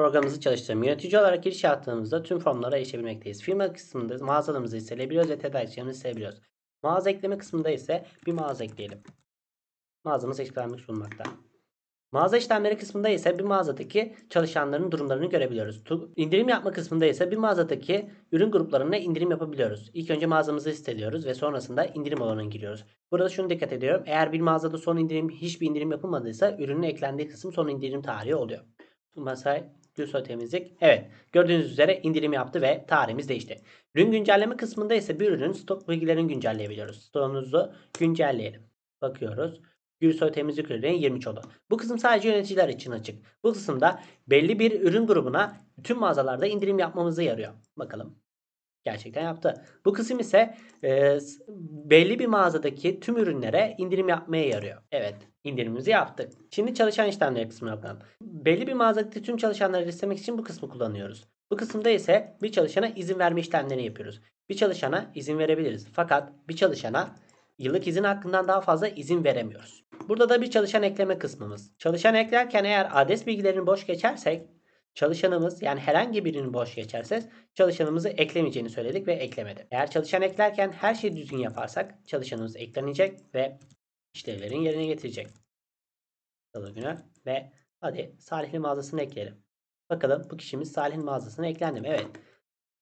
Programımızı çalıştıralım. Yönetici olarak giriş yaptığımızda tüm formlara erişebilmekteyiz. Firma kısmında mağazalarımızı listeleyebiliyoruz ve tedarikçilerimizi listeleyebiliyoruz. Mağaza ekleme kısmında ise bir mağaza ekleyelim. Mağazamız eklenmiş bulunmakta. Mağaza işlemleri kısmında ise bir mağazadaki çalışanların durumlarını görebiliyoruz. İndirim yapma kısmında ise bir mağazadaki ürün gruplarına indirim yapabiliyoruz. İlk önce mağazamızı listeliyoruz ve sonrasında indirim alanına giriyoruz. Burada şunu dikkat ediyorum. Eğer bir mağazada son indirim hiçbir indirim yapılmadıysa ürünün eklendiği kısım son indirim tarihi oluyor. Mesela Gülsoy Temizlik. Evet. Gördüğünüz üzere indirim yaptı ve tarihimiz değişti. Ürün güncelleme kısmında ise bir ürünün stok bilgilerini güncelleyebiliyoruz. Stoğumuzu güncelleyelim. Bakıyoruz. Gülsoy Temizlik ürünü 23 oldu. Bu kısım sadece yöneticiler için açık. Bu kısımda belli bir ürün grubuna tüm mağazalarda indirim yapmamıza yarıyor. Bakalım. Gerçekten yaptı. Bu kısım ise e, belli bir mağazadaki tüm ürünlere indirim yapmaya yarıyor. Evet, indirimimizi yaptık. Şimdi çalışan işlemleri kısmına bakalım. Belli bir mağazadaki tüm çalışanları listemek için bu kısmı kullanıyoruz. Bu kısımda ise bir çalışana izin verme işlemlerini yapıyoruz. Bir çalışana izin verebiliriz. Fakat bir çalışana yıllık izin hakkından daha fazla izin veremiyoruz. Burada da bir çalışan ekleme kısmımız. Çalışan eklerken eğer adres bilgilerini boş geçersek çalışanımız yani herhangi birinin boş geçerse çalışanımızı eklemeyeceğini söyledik ve eklemedi. Eğer çalışan eklerken her şeyi düzgün yaparsak çalışanımız eklenecek ve işlevlerin yerine getirecek. Salı günü ve hadi Salihli mağazasını ekleyelim. Bakalım bu kişimiz Salih'in mağazasına eklendi mi? Evet.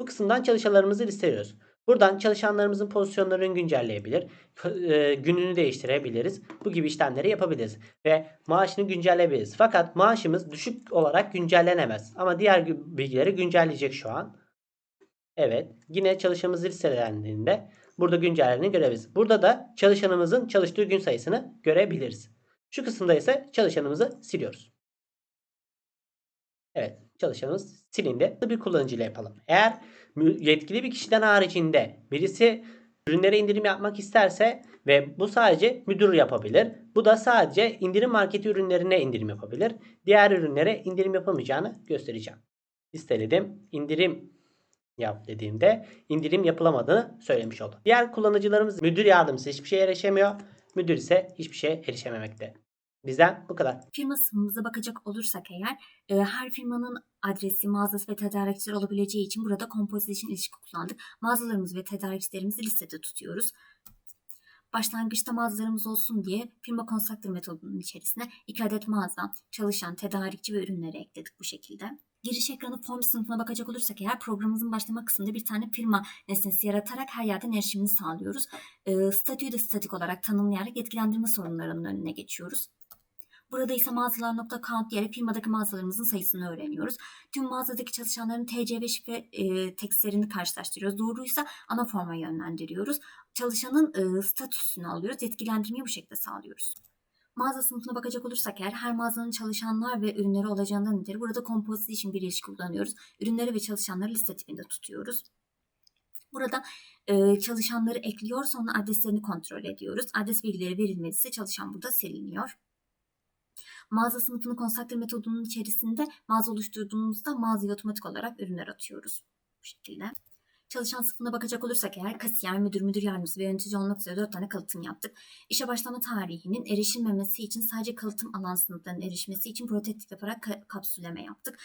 Bu kısımdan çalışanlarımızı listeliyoruz. Buradan çalışanlarımızın pozisyonlarını güncelleyebilir, e, gününü değiştirebiliriz. Bu gibi işlemleri yapabiliriz ve maaşını güncelleyebiliriz. Fakat maaşımız düşük olarak güncellenemez. Ama diğer bilgileri güncelleyecek şu an. Evet. Yine çalışanımız listelendiğinde burada güncellerini görebiliriz. Burada da çalışanımızın çalıştığı gün sayısını görebiliriz. Şu kısımda ise çalışanımızı siliyoruz. Evet. Çalışanımız silindi. Bir kullanıcıyla yapalım. Eğer yetkili bir kişiden haricinde birisi ürünlere indirim yapmak isterse ve bu sadece müdür yapabilir. Bu da sadece indirim marketi ürünlerine indirim yapabilir. Diğer ürünlere indirim yapamayacağını göstereceğim. Listeledim. İndirim yap dediğimde indirim yapılamadığını söylemiş oldu. Diğer kullanıcılarımız müdür yardımcısı hiçbir şeye erişemiyor. Müdür ise hiçbir şeye erişememekte. Bizden bu kadar. Firma sınıfımıza bakacak olursak eğer e, her firmanın adresi, mağazası ve tedarikçileri olabileceği için burada composition ilişki kullandık. Mağazalarımız ve tedarikçilerimizi listede tutuyoruz. Başlangıçta mağazalarımız olsun diye firma constructor metodunun içerisine iki adet mağaza, çalışan, tedarikçi ve ürünleri ekledik bu şekilde. Giriş ekranı form sınıfına bakacak olursak eğer programımızın başlama kısmında bir tane firma nesnesi yaratarak her yerden erişimini sağlıyoruz. E, statüyü de statik olarak tanımlayarak yetkilendirme sorunlarının önüne geçiyoruz. Burada ise mağazalar.count diyerek firmadaki mağazalarımızın sayısını öğreniyoruz. Tüm mağazadaki çalışanların TC ve şifre e, tekstlerini karşılaştırıyoruz. Doğruysa ana forma yönlendiriyoruz. Çalışanın e, statüsünü alıyoruz. Etkilendirmeyi bu şekilde sağlıyoruz. Mağaza sınıfına bakacak olursak eğer her mağazanın çalışanlar ve ürünleri olacağından ötürü burada composition bir ilişki kullanıyoruz. Ürünleri ve çalışanları liste tipinde tutuyoruz. Burada e, çalışanları ekliyor sonra adreslerini kontrol ediyoruz. Adres bilgileri verilmediyse çalışan burada siliniyor. Mağaza sınıfını constructor metodunun içerisinde mağaza oluşturduğumuzda mağazaya otomatik olarak ürünler atıyoruz. Bu şekilde. Çalışan sınıfına bakacak olursak eğer kasiyer, müdür, müdür yardımcısı ve yönetici olmak üzere 4 tane kalıtım yaptık. İşe başlama tarihinin erişilmemesi için sadece kalıtım alan sınıflarının erişmesi için prototip yaparak ka- kapsülleme yaptık.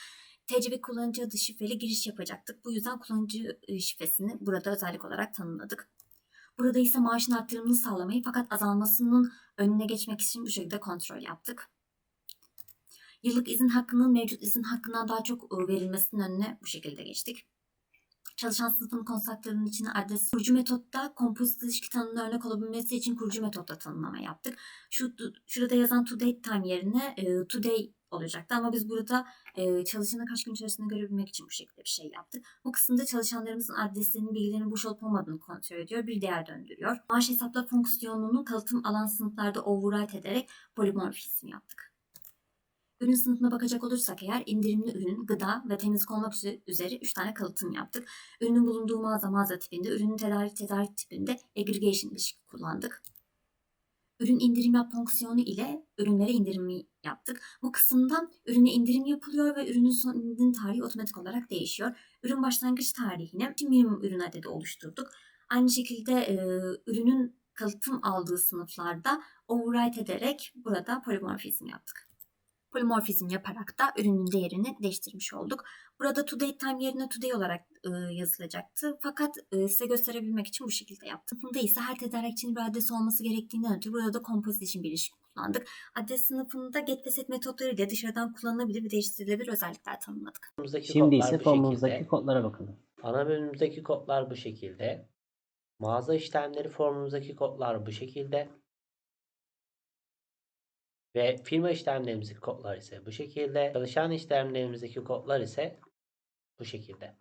TC ve kullanıcı adı şifreli giriş yapacaktık. Bu yüzden kullanıcı e, şifresini burada özellik olarak tanımladık. Burada ise maaşın arttırımını sağlamayı fakat azalmasının önüne geçmek için bu şekilde kontrol yaptık. Yıllık izin hakkının mevcut izin hakkından daha çok e, verilmesinin önüne bu şekilde geçtik. Çalışan sınıfın konsaktörünün içine adres kurucu metotta kompozit ilişki tanımına örnek olabilmesi için kurucu metotta tanımlama yaptık. Şu şurada yazan to date time yerine e, today olacaktı ama biz burada e, çalışanı kaç gün içerisinde görebilmek için bu şekilde bir şey yaptık. Bu kısımda çalışanlarımızın adreslerinin bilgilerinin boş olup olmadığını kontrol ediyor, bir değer döndürüyor. Maaş hesapla fonksiyonunu kalıtım alan sınıflarda override ederek polimorfizm yaptık. Ürün sınıfına bakacak olursak eğer indirimli ürün, gıda ve temizlik olmak üzere 3 tane kalıtım yaptık. Ürünün bulunduğu mağaza mağaza tipinde, ürünün tedarik tedarik tipinde aggregation ilişki kullandık. Ürün indirim yap fonksiyonu ile ürünlere indirimi yaptık. Bu kısımdan ürüne indirim yapılıyor ve ürünün son indirim tarihi otomatik olarak değişiyor. Ürün başlangıç tarihine minimum ürün adedi oluşturduk. Aynı şekilde e, ürünün kalıtım aldığı sınıflarda override ederek burada polimorfizm yaptık. Polimorfizm yaparak da ürünün değerini değiştirmiş olduk. Burada today time yerine today olarak e, yazılacaktı. Fakat e, size gösterebilmek için bu şekilde yaptım. Bunda ise her tedarikçinin bir adresi olması gerektiğinden ötürü burada da composition bir ilişki kullandık. Adres sınıfında get ve set metotlarıyla dışarıdan kullanılabilir ve değiştirilebilir özellikler tanımladık. Formumuzdaki Şimdi ise formumuzdaki kodlara bakalım. Ana bölümümüzdeki kodlar bu şekilde. Mağaza işlemleri formumuzdaki kodlar bu şekilde. Ve firma işlemlerimizdeki kodlar ise bu şekilde. Çalışan işlemlerimizdeki kodlar ise bu şekilde.